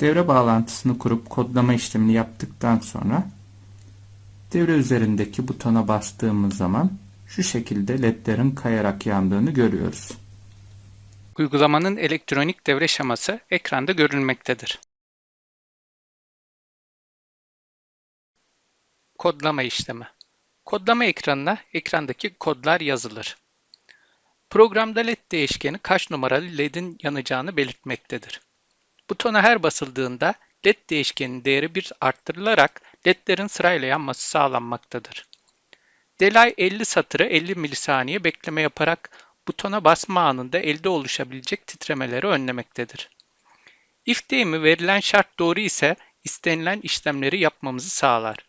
Devre bağlantısını kurup kodlama işlemini yaptıktan sonra devre üzerindeki butona bastığımız zaman şu şekilde ledlerin kayarak yandığını görüyoruz. Uygulamanın elektronik devre şeması ekranda görülmektedir. Kodlama işlemi. Kodlama ekranına ekrandaki kodlar yazılır. Programda LED değişkeni kaç numaralı LED'in yanacağını belirtmektedir. Butona her basıldığında LED değişkenin değeri bir arttırılarak LED'lerin sırayla yanması sağlanmaktadır. Delay 50 satırı 50 milisaniye bekleme yaparak butona basma anında elde oluşabilecek titremeleri önlemektedir. If deyimi verilen şart doğru ise istenilen işlemleri yapmamızı sağlar.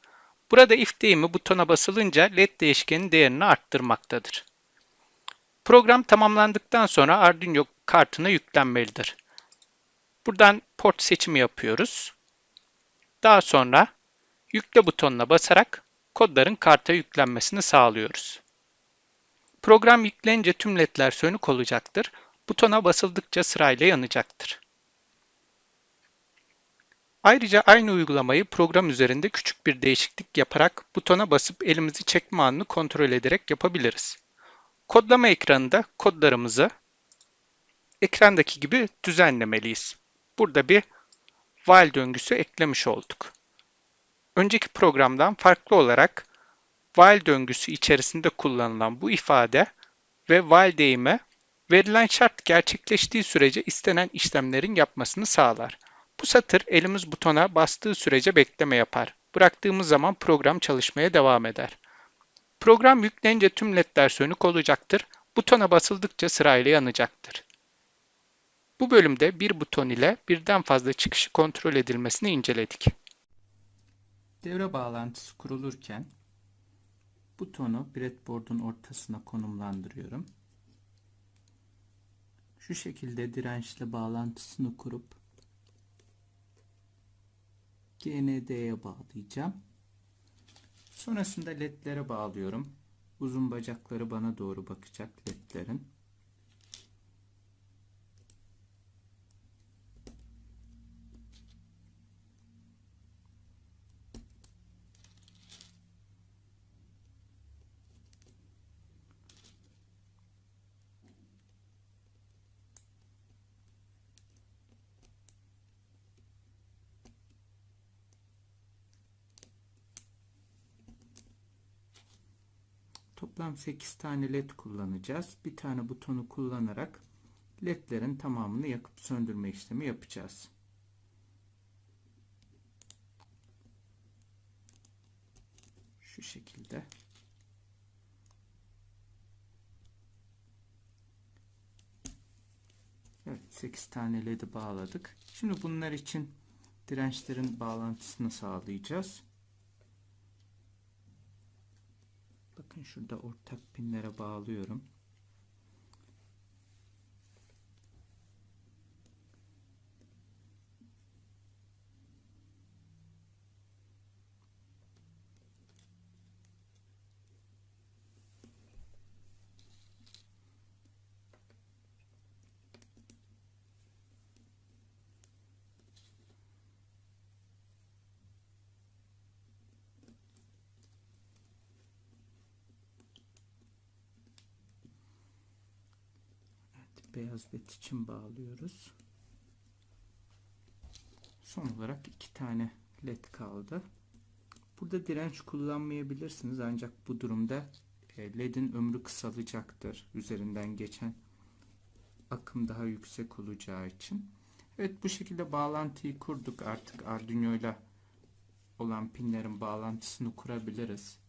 Burada if deyimi butona basılınca LED değişkenin değerini arttırmaktadır. Program tamamlandıktan sonra Arduino kartına yüklenmelidir. Buradan port seçimi yapıyoruz. Daha sonra yükle butonuna basarak kodların karta yüklenmesini sağlıyoruz. Program yüklenince tüm ledler sönük olacaktır. Butona basıldıkça sırayla yanacaktır. Ayrıca aynı uygulamayı program üzerinde küçük bir değişiklik yaparak butona basıp elimizi çekme anını kontrol ederek yapabiliriz. Kodlama ekranında kodlarımızı ekrandaki gibi düzenlemeliyiz. Burada bir while döngüsü eklemiş olduk. Önceki programdan farklı olarak while döngüsü içerisinde kullanılan bu ifade ve while deyimi verilen şart gerçekleştiği sürece istenen işlemlerin yapmasını sağlar. Bu satır elimiz butona bastığı sürece bekleme yapar. Bıraktığımız zaman program çalışmaya devam eder. Program yüklenince tüm ledler sönük olacaktır. Butona basıldıkça sırayla yanacaktır. Bu bölümde bir buton ile birden fazla çıkışı kontrol edilmesini inceledik. Devre bağlantısı kurulurken butonu breadboard'un ortasına konumlandırıyorum. Şu şekilde dirençle bağlantısını kurup GND'ye bağlayacağım. Sonrasında ledlere bağlıyorum. Uzun bacakları bana doğru bakacak ledlerin. Toplam 8 tane led kullanacağız. Bir tane butonu kullanarak ledlerin tamamını yakıp söndürme işlemi yapacağız. Şu şekilde. Evet 8 tane led'i bağladık. Şimdi bunlar için dirençlerin bağlantısını sağlayacağız. Bakın şurada ortak pinlere bağlıyorum. Beyaz led için bağlıyoruz. Son olarak iki tane led kaldı. Burada direnç kullanmayabilirsiniz ancak bu durumda e, ledin ömrü kısalacaktır. Üzerinden geçen akım daha yüksek olacağı için. Evet bu şekilde bağlantıyı kurduk. Artık Arduino ile olan pinlerin bağlantısını kurabiliriz.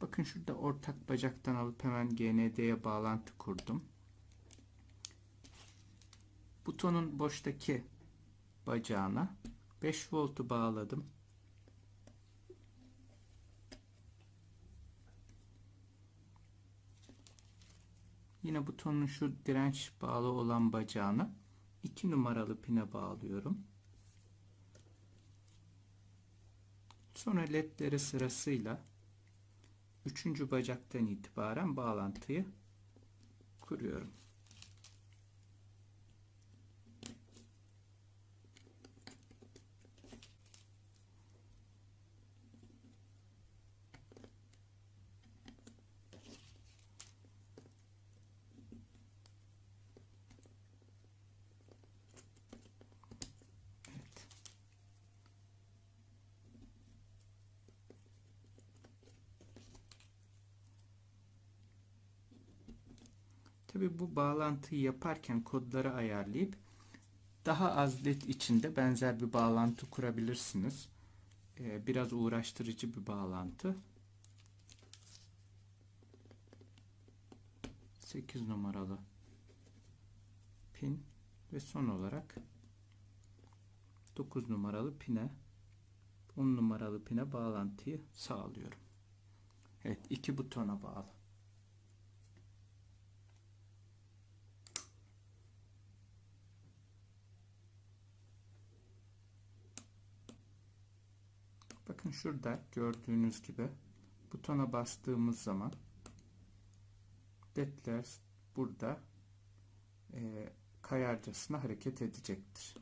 Bakın şurada ortak bacaktan alıp hemen GND'ye bağlantı kurdum. Butonun boştaki bacağına 5 voltu bağladım. Yine butonun şu direnç bağlı olan bacağını 2 numaralı pine bağlıyorum. Sonra ledleri sırasıyla üçüncü bacaktan itibaren bağlantıyı kuruyorum. Tabi bu bağlantıyı yaparken kodları ayarlayıp daha az led içinde benzer bir bağlantı kurabilirsiniz. Ee, biraz uğraştırıcı bir bağlantı. 8 numaralı pin ve son olarak 9 numaralı pine 10 numaralı pine bağlantıyı sağlıyorum. Evet iki butona bağlı. Bakın şurada gördüğünüz gibi butona bastığımız zaman ledler burada e, kayarcasına hareket edecektir.